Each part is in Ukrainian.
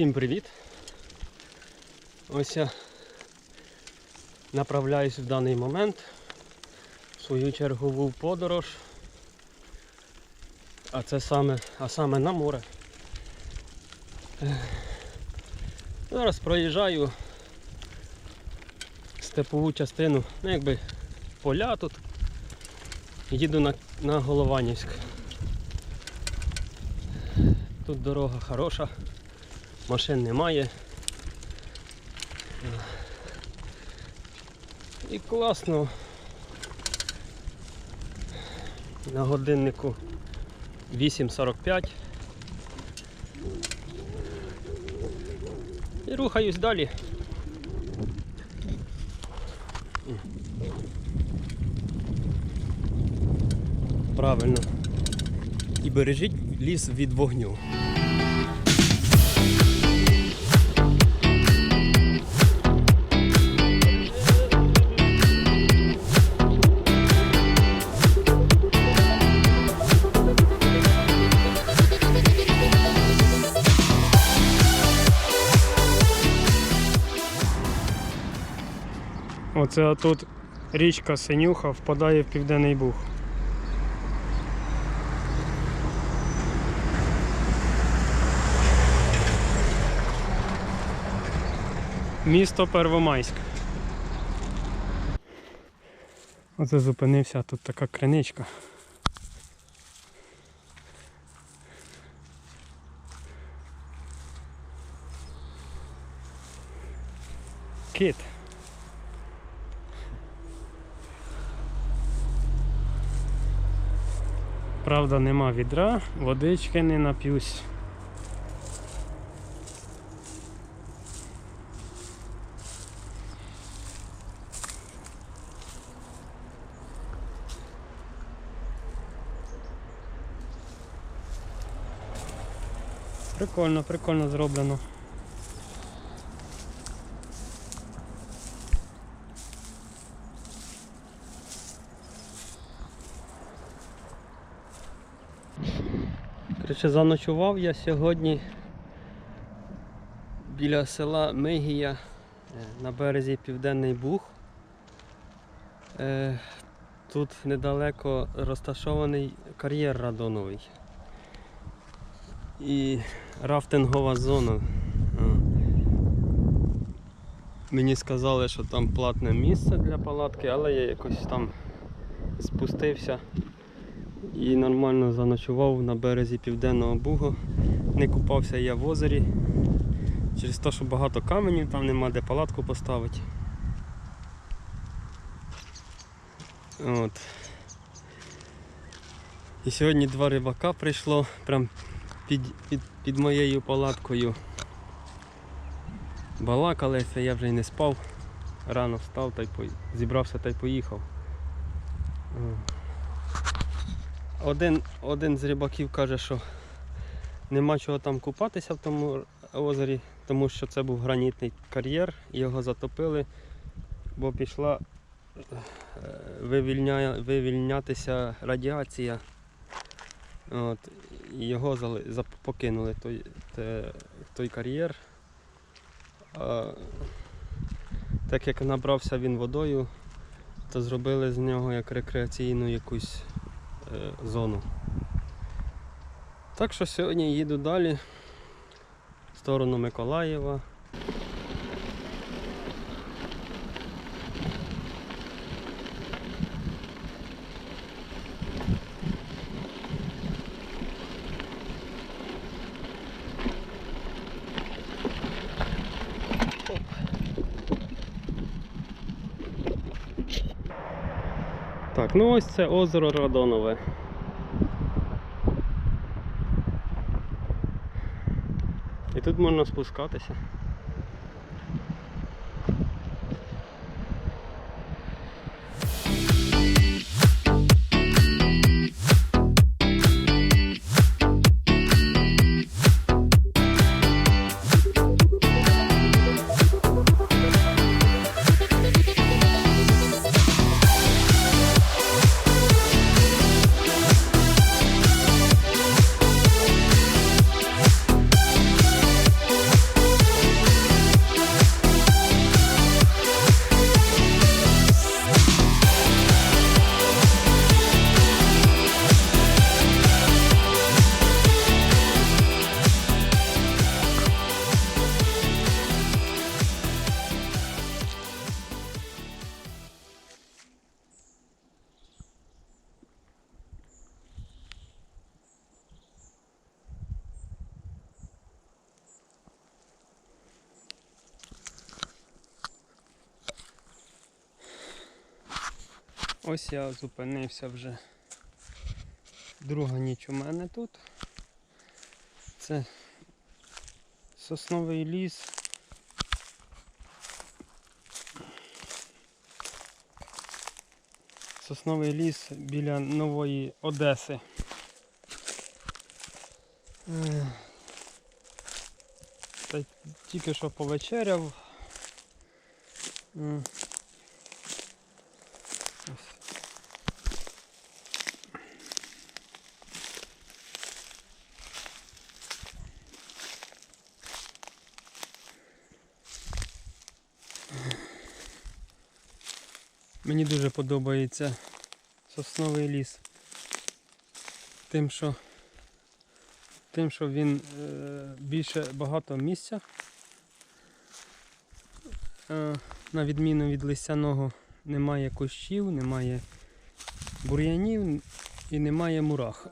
Усім привіт! Ось я направляюсь в даний момент в свою чергову подорож. А це саме, а саме на море. Зараз проїжджаю степову частину, ну якби поля тут. Їду на, на Голованівськ. Тут дорога хороша, машин немає. І класно. На годиннику 8.45. І рухаюсь далі. Правильно. І бережіть ліс від вогню. Оце тут річка Синюха впадає в Південний Буг. Місто Первомайськ. Оце зупинився, тут така криничка. Кит. Правда, нема відра, водички не нап'юсь. Прикольно, прикольно зроблено. Коротше, заночував я сьогодні біля села Мигія е, на березі Південний Буг. Е, Тут недалеко розташований кар'єр радоновий і рафтингова зона. Мені сказали, що там платне місце для палатки, але я якось там спустився і нормально заночував на березі Південного Бугу. Не купався я в озері. Через те, що багато каменів, там нема де палатку поставити. От. І сьогодні два рибака прийшло прям під, під, під моєю палаткою. Балакалися, я вже й не спав. Рано встав та й по... зібрався та й поїхав. Один, один з рибаків каже, що нема чого там купатися в тому озері, тому що це був гранітний кар'єр, його затопили, бо пішла е, вивільняє, вивільнятися радіація. От, його зап- покинули той, те, той кар'єр. Так як набрався він водою, то зробили з нього як рекреаційну якусь зону. Так що сьогодні їду далі в сторону Миколаєва. Так, ну ось це озеро Радонове. І тут можна спускатися. Ось я зупинився вже. Друга ніч у мене тут. Це сосновий ліс. Сосновий ліс біля Нової Одеси. Е, Та тільки що повечеряв. Мені дуже подобається сосновий ліс. Тим, що, тим, що він е, більше багато місця. Е, на відміну від листяного немає кущів, немає бур'янів і немає мурах.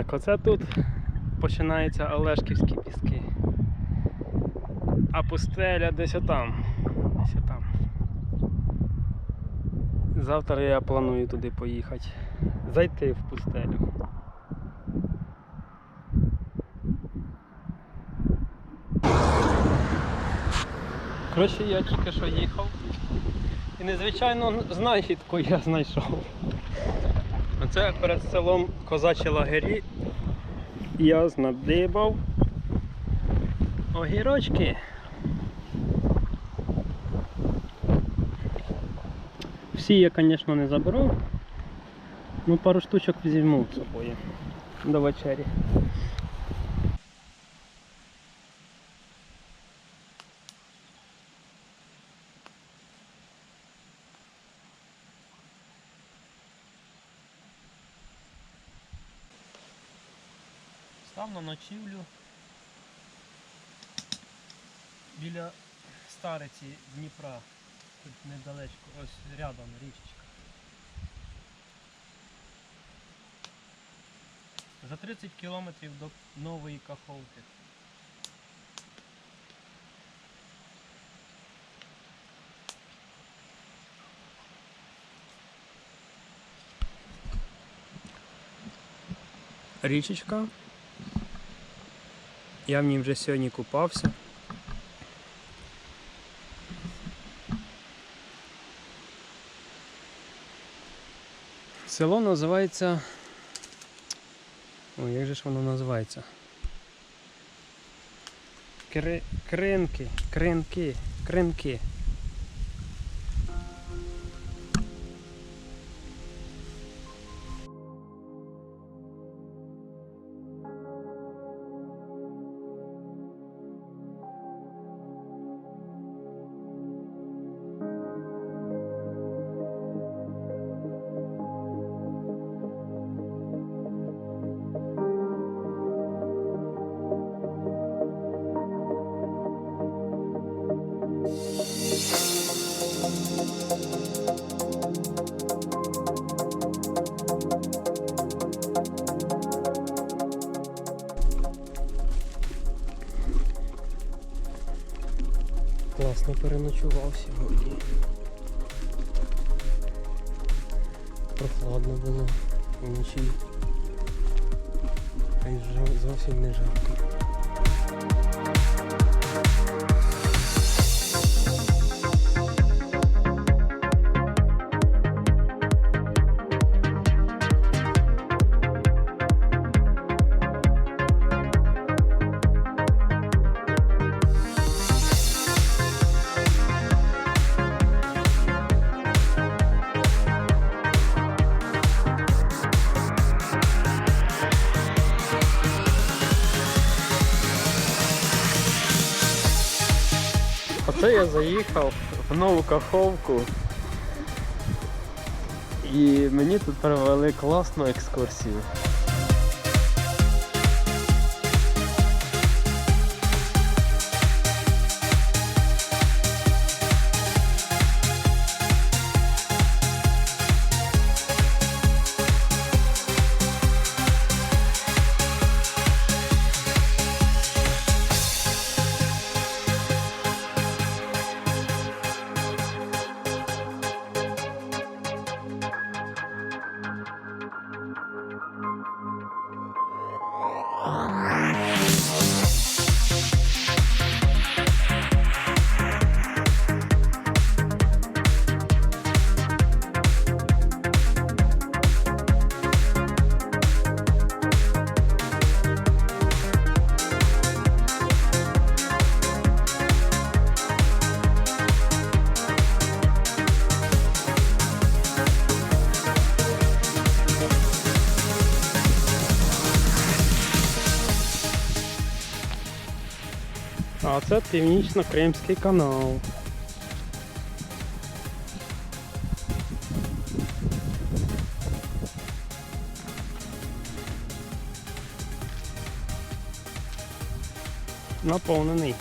Так, оце тут починаються Олешківські піски. А пустеля десь отам. Десь отам. Завтра я планую туди поїхати. зайти в пустелю. Коротше, я тільки що їхав. І незвичайно знахідку я знайшов. Оце перед селом Козачі лагері я знадибав огірочки. Всі я, звісно, не заберу. Ну, пару штучок візьму з собою до вечері. Став на ночівлю біля стариці Дніпра. Тут недалечко, ось рядом річечка. За 30 кілометрів до нової Каховки. Річечка. Я в ній вже сьогодні купався. Село називається. Ой, як же ж воно називається? Кри... Кринки, кринки, кринки. Класно переночував сьогодні. Прохладно було вночі. А й зовсім не жарко. Я заїхав в нову каховку. І мені тут провели класну екскурсію. Це Північно-Кримський канал. Наповнений.